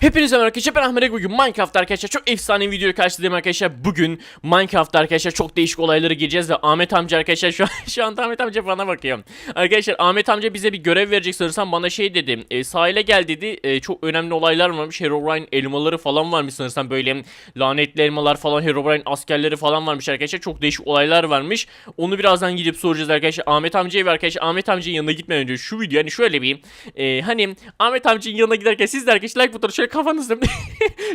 Hepinize merhaba arkadaşlar ben Ahmet bugün Minecraft arkadaşlar çok efsane bir videoya karşılayayım arkadaşlar. Bugün Minecraft arkadaşlar çok değişik olayları gireceğiz ve Ahmet amca arkadaşlar şu an, şu anda Ahmet amca bana bakıyor. Arkadaşlar Ahmet amca bize bir görev verecek sanırsam bana şey dedi e, sahile gel dedi. E, çok önemli olaylar varmış. Herobrine elmaları falan varmış sanırsam böyle lanetli elmalar falan Herobrine askerleri falan varmış arkadaşlar. Çok değişik olaylar varmış. Onu birazdan gidip soracağız arkadaşlar. Ahmet amcaya ve arkadaşlar Ahmet amcanın yanına gitmeden önce şu video hani şöyle bir e, hani Ahmet amcanın yanına giderken siz de arkadaşlar like butonu şöyle kafanızda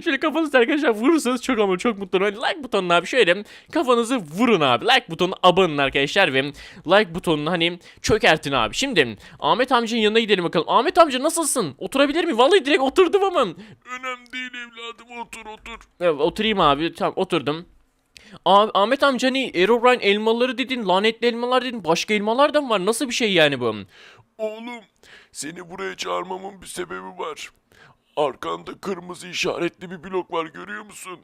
şöyle kafanızda arkadaşlar vurursanız çok ama çok mutlu olurum. Like butonuna abi şöyle kafanızı vurun abi. Like butonuna abanın arkadaşlar ve like butonunu hani çökertin abi. Şimdi Ahmet amcanın yanına gidelim bakalım. Ahmet amca nasılsın? Oturabilir mi? Vallahi direkt oturdum ama. Önemli değil evladım otur otur. Evet, oturayım abi. Tamam oturdum. Ah- Ahmet amca hani Herobrine elmaları dedin, lanetli elmalar dedin, başka elmalar da mı var? Nasıl bir şey yani bu? Oğlum seni buraya çağırmamın bir sebebi var. Arkanda kırmızı işaretli bir blok var görüyor musun?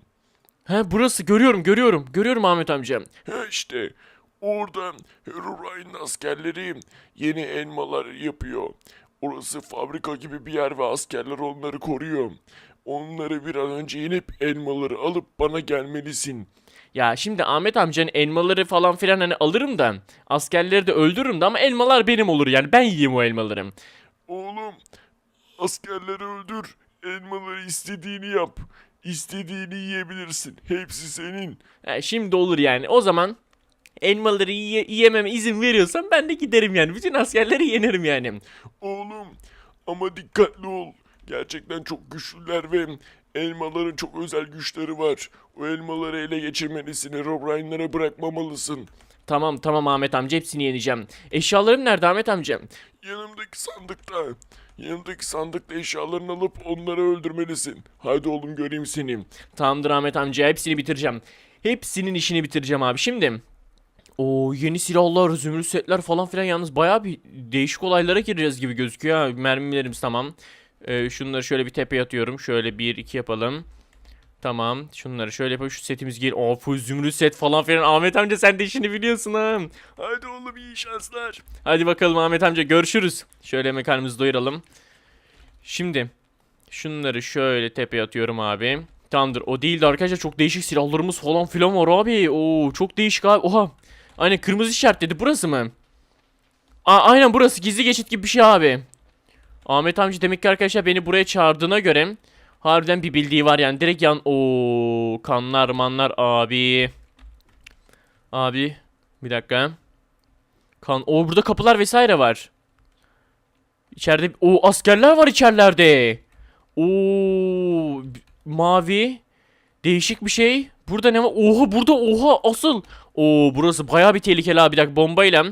He burası görüyorum, görüyorum. Görüyorum Ahmet amca. He işte orada Herobrine askerleri yeni elmalar yapıyor. Orası fabrika gibi bir yer ve askerler onları koruyor. Onları bir an önce inip elmaları alıp bana gelmelisin. Ya şimdi Ahmet amcanın elmaları falan filan hani alırım da askerleri de öldürürüm de ama elmalar benim olur yani ben yiyeyim o elmaları. Oğlum askerleri öldür. Elmaları istediğini yap. İstediğini yiyebilirsin. Hepsi senin. Ha, şimdi olur yani o zaman elmaları yiye- yiyememe izin veriyorsan ben de giderim yani bütün askerleri yenerim yani. Oğlum ama dikkatli ol. Gerçekten çok güçlüler ve elmaların çok özel güçleri var. O elmaları ele geçirmelisin. Herobrine'lara bırakmamalısın. Tamam tamam Ahmet amca hepsini yeneceğim. Eşyalarım nerede Ahmet amca? Yanımdaki sandıkta. Yanımdaki sandıkta eşyalarını alıp onları öldürmelisin. Haydi oğlum göreyim seni. Tamamdır Ahmet amca hepsini bitireceğim. Hepsinin işini bitireceğim abi şimdi. O yeni silahlar, zümrüt setler falan filan yalnız bayağı bir değişik olaylara gireceğiz gibi gözüküyor. Mermilerimiz tamam. Ee, şunları şöyle bir tepeye atıyorum. Şöyle bir iki yapalım. Tamam. Şunları şöyle yapalım. Şu setimiz gel. Aa full zümrüt set falan filan. Ahmet amca sen de işini biliyorsun ha. Haydi oğlum iyi şanslar. Hadi bakalım Ahmet amca görüşürüz. Şöyle mekanımızı doyuralım. Şimdi şunları şöyle tepeye atıyorum abi. Tamamdır. O değildi arkadaşlar. Çok değişik silahlarımız falan filan var abi. Oo çok değişik abi. Oha. Aynen kırmızı işaret dedi. Burası mı? Aa, aynen burası. Gizli geçit gibi bir şey abi. Ahmet amca demek ki arkadaşlar beni buraya çağırdığına göre harbiden bir bildiği var yani. Direkt yan... Oo kanlar manlar abi. Abi. Bir dakika. Kan. O burada kapılar vesaire var. İçeride o askerler var içerilerde. Oo mavi değişik bir şey. Burada ne var? Oha burada oha asıl. Oo burası bayağı bir tehlikeli abi. Bir dakika bombayla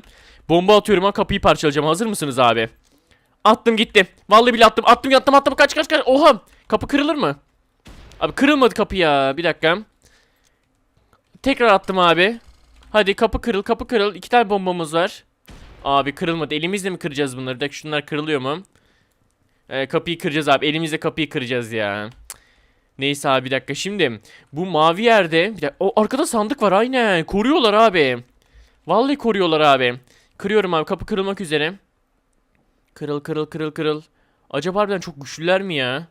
bomba atıyorum ha kapıyı parçalayacağım. Hazır mısınız abi? Attım gitti. Vallahi bile attım. Attım attım attım. Kaç kaç kaç. Oha. Kapı kırılır mı? Abi kırılmadı kapı ya. Bir dakika. Tekrar attım abi. Hadi kapı kırıl kapı kırıl. İki tane bombamız var. Abi kırılmadı. Elimizle mi kıracağız bunları? Bir dakika şunlar kırılıyor mu? Ee, kapıyı kıracağız abi. Elimizle kapıyı kıracağız ya. Neyse abi bir dakika. Şimdi bu mavi yerde bir dakika. O arkada sandık var aynen. Koruyorlar abi. Vallahi koruyorlar abi. Kırıyorum abi. Kapı kırılmak üzere. Kırıl kırıl kırıl kırıl. Acaba harbiden çok güçlüler mi ya?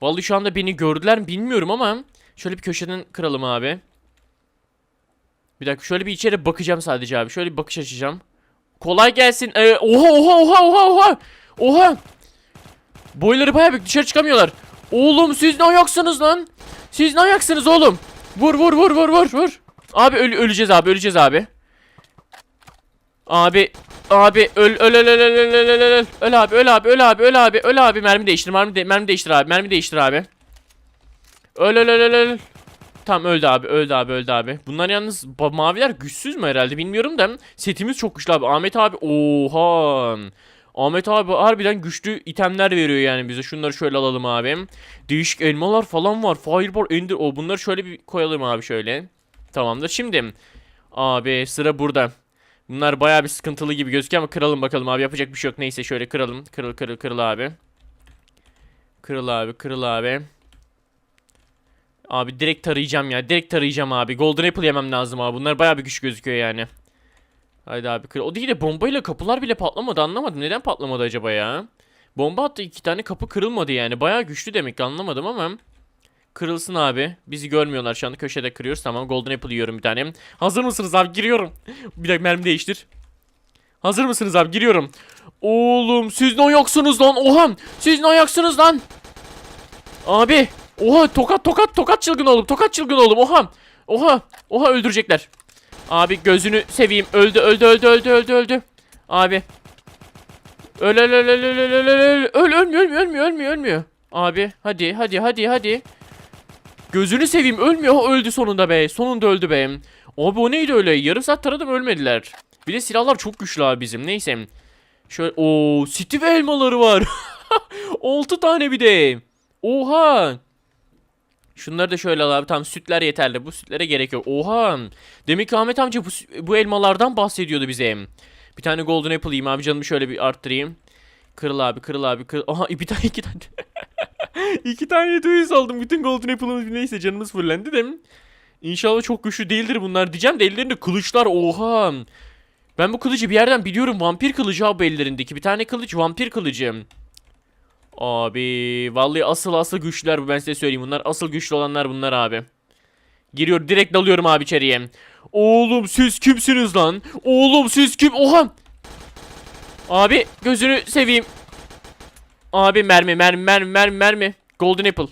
Vallahi şu anda beni gördüler mi bilmiyorum ama şöyle bir köşeden kıralım abi. Bir dakika şöyle bir içeri bakacağım sadece abi. Şöyle bir bakış açacağım. Kolay gelsin. Ee, oha oha oha oha oha. Oha. Boyları bayağı büyük dışarı çıkamıyorlar. Oğlum siz ne ayaksınız lan? Siz ne ayaksınız oğlum? Vur vur vur vur vur vur. Abi öl öleceğiz abi öleceğiz abi. Abi abi öl öl öl öl öl öl öl öl öl öl abi öl abi öl abi öl abi öl abi mermi değiştir mermi de mermi değiştir abi mermi değiştir abi. Öl öl öl öl öl. Tamam öldü abi öldü abi öldü abi. Bunlar yalnız maviler güçsüz mü herhalde bilmiyorum da setimiz çok güçlü abi. Ahmet abi oha. Ahmet abi harbiden güçlü itemler veriyor yani bize. Şunları şöyle alalım abi. Değişik elmalar falan var. Fireball, Ender. O bunları şöyle bir koyalım abi şöyle. Tamamdır. Şimdi abi sıra burada. Bunlar bayağı bir sıkıntılı gibi gözüküyor ama kıralım bakalım abi. Yapacak bir şey yok. Neyse şöyle kıralım. Kırıl kırıl kırıl abi. Kırıl abi kırıl abi. Abi direkt tarayacağım ya. Direkt tarayacağım abi. Golden Apple yemem lazım abi. Bunlar bayağı bir güç gözüküyor yani. Haydi abi kır. O değil de bombayla kapılar bile patlamadı anlamadım. Neden patlamadı acaba ya? Bomba attı iki tane kapı kırılmadı yani. Bayağı güçlü demek anlamadım ama. Kırılsın abi. Bizi görmüyorlar şu anda köşede kırıyoruz. Tamam golden apple yiyorum bir tane. Hazır mısınız abi? Giriyorum. bir dakika mermi değiştir. Hazır mısınız abi? Giriyorum. Oğlum siz ne ayaksınız lan? Oha! Siz ne ayaksınız lan? Abi! Oha tokat tokat tokat çılgın oğlum. Tokat çılgın oğlum. Oha! Oha! Oha öldürecekler. Abi gözünü seveyim. Öldü öldü öldü öldü öldü öldü. Abi. Öl öl öl öl öl öl öl öl öl öl ölmüyor ölmüyor ölmüyor ölmüyor ölmüyor. Abi hadi hadi hadi hadi. Gözünü seveyim ölmüyor öldü sonunda be. Sonunda öldü be. Abi o neydi öyle? Yarım saat taradım ölmediler. Bir de silahlar çok güçlü abi bizim. Neyse. Şöyle o Steve elmaları var. 6 tane bir de. Oha. Şunları da şöyle al abi. Tamam sütler yeterli. Bu sütlere gerek yok. Oha. Demek ki Ahmet amca bu, bu elmalardan bahsediyordu bize. Bir tane golden apple yiyeyim abi. Canımı şöyle bir arttırayım. Kırıl abi kırıl abi kırıl. Aha bir tane iki tane. iki tane twist aldım. Bütün golden apple'ımız neyse canımız fullendi de. İnşallah çok güçlü değildir bunlar diyeceğim de ellerinde kılıçlar oha. Ben bu kılıcı bir yerden biliyorum. Vampir kılıcı abi ellerindeki. Bir tane kılıç vampir kılıcı. Abi vallahi asıl asıl güçlüler bu ben size söyleyeyim. Bunlar asıl güçlü olanlar bunlar abi. Giriyor direkt dalıyorum abi içeriye. Oğlum siz kimsiniz lan? Oğlum siz kim? Oha! Abi gözünü seveyim. Abi mermi mermi mermi mermi mermi. Golden apple.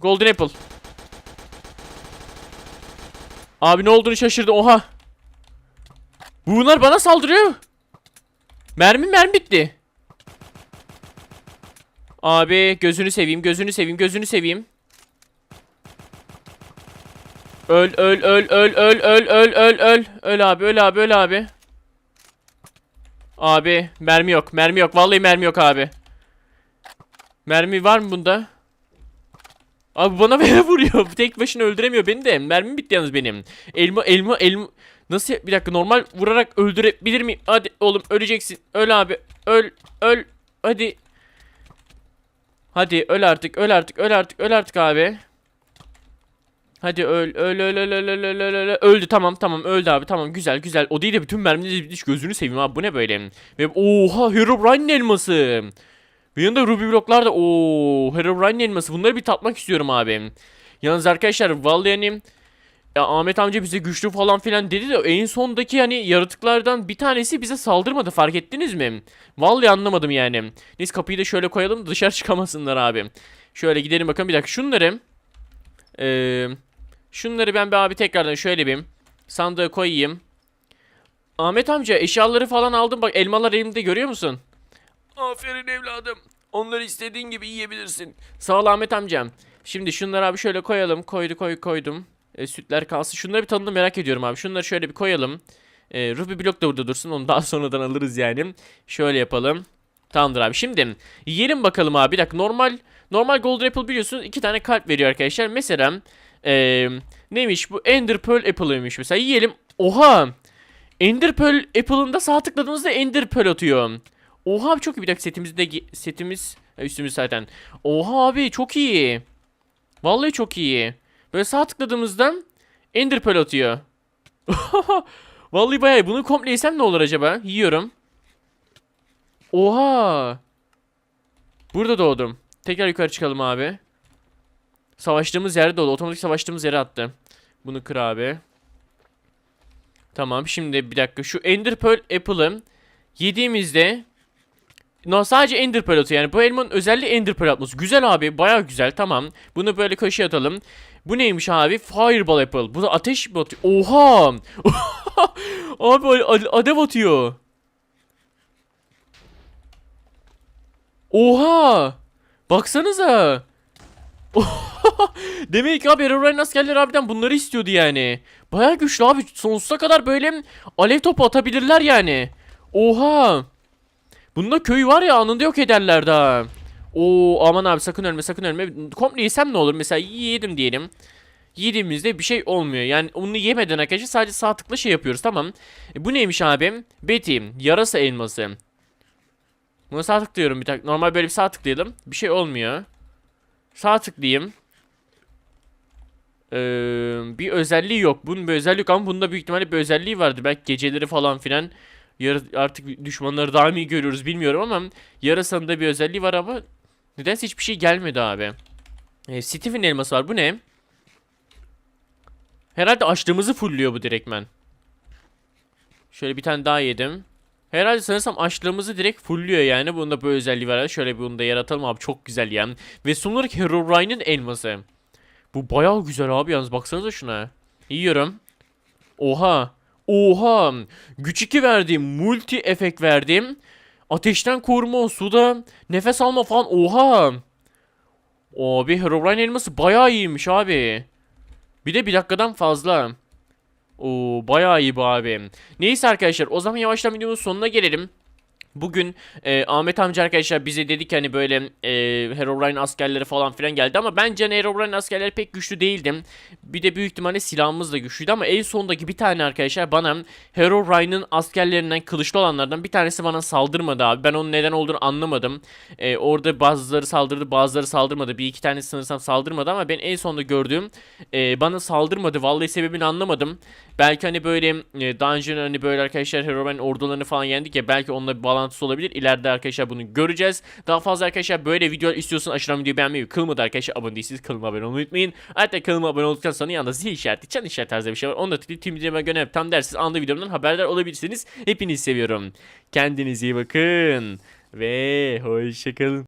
Golden apple. Abi ne olduğunu şaşırdı. Oha. Bunlar bana saldırıyor. Mermi mermi bitti. Abi gözünü seveyim, gözünü seveyim, gözünü seveyim. Öl öl öl öl öl öl öl öl öl. Öl abi, öl abi, öl abi. Abi mermi yok, mermi yok. Vallahi mermi yok abi. Mermi var mı bunda? Abi bana böyle vuruyor. Tek başına öldüremiyor beni de. Mermim bitti yalnız benim. Elma elma elma Nasıl bir dakika normal vurarak öldürebilir miyim? Hadi oğlum öleceksin. Öl abi. Öl öl. Hadi. Hadi öl artık, öl artık, öl artık, öl artık abi. Hadi öl, öl, öl, öl, öl, öl, öl, öl, öl. Öldü tamam, tamam, öldü abi, tamam, güzel, güzel. O değil de bütün mermileri bitmiş, gözünü seveyim abi, bu ne böyle? Ve oha, Herobrine elması. Bir yanında Ruby bloklar da, ooo, Herobrine elması. Bunları bir tatmak istiyorum abi. Yalnız arkadaşlar, vallahi yani... Ya Ahmet amca bize güçlü falan filan dedi de en sondaki hani yaratıklardan bir tanesi bize saldırmadı fark ettiniz mi? Vallahi anlamadım yani. Neyse kapıyı da şöyle koyalım dışarı çıkamasınlar abi. Şöyle gidelim bakalım bir dakika şunları. Eee şunları ben bir abi tekrardan şöyle bir sandığa koyayım. Ahmet amca eşyaları falan aldım bak elmalar elimde görüyor musun? Aferin evladım. Onları istediğin gibi yiyebilirsin. Sağ ol Ahmet amcam. Şimdi şunları abi şöyle koyalım. Koydu koy koydum. E, sütler kalsın. Şunları bir tadını merak ediyorum abi. Şunları şöyle bir koyalım. E, Ruby blok da burada dursun. Onu daha sonradan alırız yani. Şöyle yapalım. Tamamdır abi. Şimdi yiyelim bakalım abi. Bir dakika normal normal Golden Apple biliyorsunuz iki tane kalp veriyor arkadaşlar. Mesela e, neymiş bu? Ender Pearl Apple'ıymış mesela. Yiyelim. Oha! Ender Pearl Apple'ında sağ tıkladığınızda Ender Pearl atıyor. Oha abi çok iyi. Bir dakika setimizde gi- setimiz ha, üstümüz zaten. Oha abi çok iyi. Vallahi çok iyi. Böyle sağ tıkladığımızda Ender Pearl atıyor. Vallahi bayağı. Bunu komple yesem ne olur acaba? Yiyorum. Oha. Burada doğdum. Tekrar yukarı çıkalım abi. Savaştığımız yerde doğdu. Otomatik savaştığımız yere attı. Bunu kır abi. Tamam şimdi bir dakika. Şu Ender Pearl Apple'ı yediğimizde No sadece Ender Pearl atıyor yani bu elmanın özelliği Ender Pearl atması. Güzel abi baya güzel tamam. Bunu böyle kaşığa atalım. Bu neymiş abi? Fireball Apple. Bu da ateş mi atıyor? Oha! abi a- alev atıyor. Oha! Baksanıza. Demek ki abi Herobrine askerleri abiden bunları istiyordu yani. Baya güçlü abi. Sonsuza kadar böyle alev topu atabilirler yani. Oha! Bunda köy var ya anında yok ederler daha. Oo aman abi sakın ölme sakın ölme. Komple yesem ne olur mesela yedim diyelim. Yediğimizde bir şey olmuyor. Yani onu yemeden arkadaşlar sadece sağ tıkla şey yapıyoruz tamam. E, bu neymiş abi? Betty yarasa elması. Buna sağ tıklıyorum bir tak. Normal böyle bir sağ tıklayalım. Bir şey olmuyor. Sağ tıklayayım. Ee, bir özelliği yok. Bunun bir özelliği yok ama bunda büyük ihtimalle bir özelliği vardı. Belki geceleri falan filan Yara- artık düşmanları daha mı iyi görüyoruz bilmiyorum ama yarasanın da bir özelliği var ama nedense hiçbir şey gelmedi abi. E, Steve'in elması var. Bu ne? Herhalde açlığımızı fullüyor bu direktmen. Şöyle bir tane daha yedim. Herhalde sanırsam açlığımızı direkt fullüyor yani. Bunda bu özelliği var. Şöyle bir bunu da yaratalım abi. Çok güzel yani. Ve son olarak Herobrine'in elması. Bu bayağı güzel abi yalnız. Baksanıza şuna. Yiyorum. Oha. Oha. Güç 2 verdim. Multi efekt verdim. Ateşten koruma, suda nefes alma falan. Oha. Abi Herobrine elması bayağı iyiymiş abi. Bir de bir dakikadan fazla. Oo bayağı iyi bu abi. Neyse arkadaşlar o zaman yavaştan videonun sonuna gelelim. Bugün e, Ahmet amca arkadaşlar bize dedi ki hani böyle e, Herobrine askerleri falan filan geldi ama bence hani Herobrine askerleri pek güçlü değildi. Bir de büyük ihtimalle silahımız da güçlüydü ama en sondaki bir tane arkadaşlar bana Herobrine'ın askerlerinden kılıçlı olanlardan bir tanesi bana saldırmadı abi. Ben onun neden olduğunu anlamadım. E, orada bazıları saldırdı bazıları saldırmadı. Bir iki tane sanırsam saldırmadı ama ben en sonunda gördüğüm e, bana saldırmadı. Vallahi sebebini anlamadım. Belki hani böyle e, önce hani böyle arkadaşlar Herobrine ordularını falan yendik ya belki onunla bir bağlantısı olabilir. İleride arkadaşlar bunu göreceğiz. Daha fazla arkadaşlar böyle videolar istiyorsanız aşağıdan videoyu beğenmeyi, kılmadı arkadaşlar abone değilseniz kanalıma abone olmayı unutmayın. Hatta kanalıma abone olduktan sonra yanında zil işareti, çan işareti tarzı bir şey var. Onu da tıklayıp tüm videolarıma göre tam dersiz anda videomdan haberdar olabilirsiniz. Hepinizi seviyorum. Kendinize iyi bakın. Ve hoşçakalın.